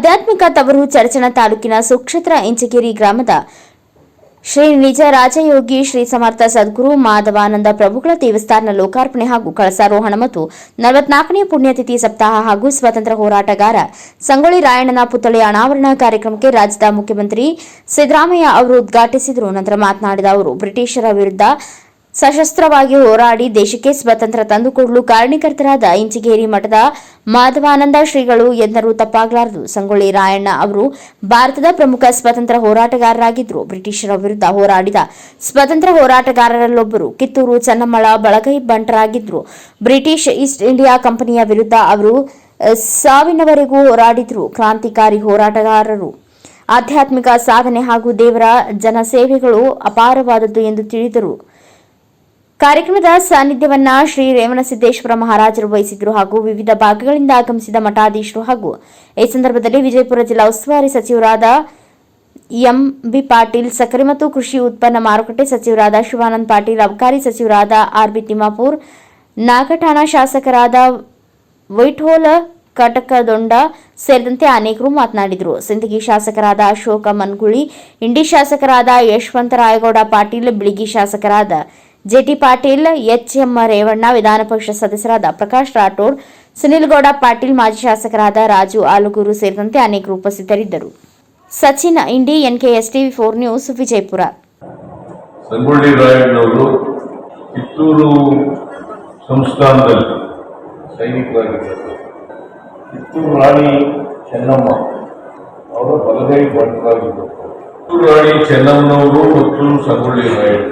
ಆಧ್ಯಾತ್ಮಿಕ ತವರು ಚರಚಣ ತಾಲೂಕಿನ ಸುಕ್ಷೇತ್ರ ಇಂಚಗಿರಿ ಗ್ರಾಮದ ಶ್ರೀ ನಿಜ ರಾಜಯೋಗಿ ಶ್ರೀ ಸಮರ್ಥ ಸದ್ಗುರು ಮಾಧವಾನಂದ ಪ್ರಭುಗಳ ದೇವಸ್ಥಾನ ಲೋಕಾರ್ಪಣೆ ಹಾಗೂ ಕಳಸಾರೋಹಣ ಮತ್ತು ನಲವತ್ನಾಲ್ಕನೇ ಪುಣ್ಯತಿಥಿ ಸಪ್ತಾಹ ಹಾಗೂ ಸ್ವಾತಂತ್ರ್ಯ ಹೋರಾಟಗಾರ ಸಂಗೊಳ್ಳಿ ರಾಯಣ್ಣನ ಪುತ್ಥಳಿ ಅನಾವರಣ ಕಾರ್ಯಕ್ರಮಕ್ಕೆ ರಾಜ್ಯದ ಮುಖ್ಯಮಂತ್ರಿ ಸಿದ್ದರಾಮಯ್ಯ ಅವರು ಉದ್ಘಾಟಿಸಿದರು. ನಂತರ ಮಾತನಾಡಿದ ಅವರು, ಬ್ರಿಟಿಷರ ವಿರುದ್ಧ ಸಶಸ್ತ್ರವಾಗಿ ಹೋರಾಡಿ ದೇಶಕ್ಕೆ ಸ್ವಾತಂತ್ರ್ಯ ತಂದುಕೊಡಲು ಕಾರಣಕರ್ತರಾದ ಇಂಚಿಗೇರಿ ಮಠದ ಮಾಧವಾನಂದ ಶ್ರೀಗಳು ಎಂದರೂ. ತಪ್ಪಾಗಲಾರದು. ಸಂಗೊಳ್ಳಿ ರಾಯಣ್ಣ ಅವರು ಭಾರತದ ಪ್ರಮುಖ ಸ್ವಾತಂತ್ರ್ಯ ಹೋರಾಟಗಾರರಾಗಿದ್ದರು. ಬ್ರಿಟಿಷರ ವಿರುದ್ಧ ಹೋರಾಡಿದ ಸ್ವಾತಂತ್ರ್ಯ ಹೋರಾಟಗಾರರಲ್ಲೊಬ್ಬರು ಕಿತ್ತೂರು ಚನ್ನಮ್ಮಳ ಬಳಗೈ ಬಂಟರಾಗಿದ್ದರು ಬ್ರಿಟಿಷ್ ಈಸ್ಟ್ ಇಂಡಿಯಾ ಕಂಪನಿಯ ವಿರುದ್ಧ ಅವರು ಸಾವಿನವರೆಗೂ ಹೋರಾಡಿದ್ರು. ಕ್ರಾಂತಿಕಾರಿ ಹೋರಾಟಗಾರರು. ಆಧ್ಯಾತ್ಮಿಕ ಸಾಧನೆ ಹಾಗೂ ದೇವರ ಜನಸೇವೆಗಳು ಅಪಾರವಾದದ್ದು ಎಂದು ತಿಳಿದರು. ಕಾರ್ಯಕ್ರಮದ ಸಾನ್ನಿಧ್ಯವನ್ನ ಶ್ರೀ ರೇವಣಸಿದ್ದೇಶ್ವರ ಮಹಾರಾಜರು ವಹಿಸಿದ್ರು ಹಾಗೂ ವಿವಿಧ ಭಾಗಗಳಿಂದ ಆಗಮಿಸಿದ ಮಠಾಧೀಶರು ಹಾಗೂ ಈ ಸಂದರ್ಭದಲ್ಲಿ ವಿಜಯಪುರ ಜಿಲ್ಲಾ ಉಸ್ತುವಾರಿ ಸಚಿವರಾದ ಎಂ ಬಿ ಪಾಟೀಲ್, ಸಕ್ಕರೆ ಮತ್ತು ಕೃಷಿ ಉತ್ಪನ್ನ ಮಾರುಕಟ್ಟೆ ಸಚಿವರಾದ ಶಿವಾನಂದ್ ಪಾಟೀಲ್, ಅಬಕಾರಿ ಸಚಿವರಾದ ಆರ್ ಬಿ ತಿಮ್ಮಾಪುರ್, ನಾಗಠಾಣ ಶಾಸಕರಾದ ವೈಟ್ಹೋಲ ಕಟಕದೊಂಡ ಸೇರಿದಂತೆ ಅನೇಕರು ಮಾತನಾಡಿದರು. ಸಿಂದಗಿ ಶಾಸಕರಾದ ಅಶೋಕ ಮನ್ಗುಳಿ ಇಂಡಿ ಶಾಸಕರಾದ ಯಶವಂತ ರಾಯಗೌಡ ಪಾಟೀಲ್, ಬಿಳಿಗಿ ಶಾಸಕರಾದ JT Patil H M Revanna Vidhana Parishat ಸದಸ್ಯರಾದ ಪ್ರಕಾಶ್ ರಾಠೋಡ್ ಸುನಿಲ್ಗೌಡ ಪಾಟೀಲ್ ಮಾಜಿ ಶಾಸಕರಾದ ರಾಜು ಆಲುಗೂರು ಸೇರಿದಂತೆ ಅನೇಕರು ಉಪಸ್ಥಿತರಿದ್ದರು Sachin Indi NKS TV four news Vijayapura Sangolli ರಾಯಣ್ಣವರು Kittur ಸಂಸ್ಥಾನದಲ್ಲಿ ಸೈನಿಕರಾಗಿದ್ದರು ಕಿತ್ತೂರು ರಾಣಿ ಚೆನ್ನಮ್ಮ ಅವರ ಬಲಗೈ ಬಂಟರಾಗಿದ್ದರು ಕಿತ್ತೂರು ರಾಣಿ ಚೆನ್ನಮ್ಮನವರು ಮತ್ತು ಸಂಗೊಳ್ಳಿ ರಾಯಣ್ಣ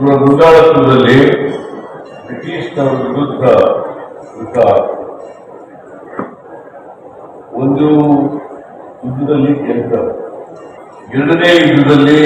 ಇವರ ಮುಂದಾಳತ್ವದಲ್ಲಿ ಬ್ರಿಟಿಷ್ನವರ ವಿರುದ್ಧ ಯುದ್ಧ ಒಂದು ಯುದ್ಧದಲ್ಲಿ ಗೆದ್ದರು ಎರಡನೇ ಯುದ್ಧದಲ್ಲಿ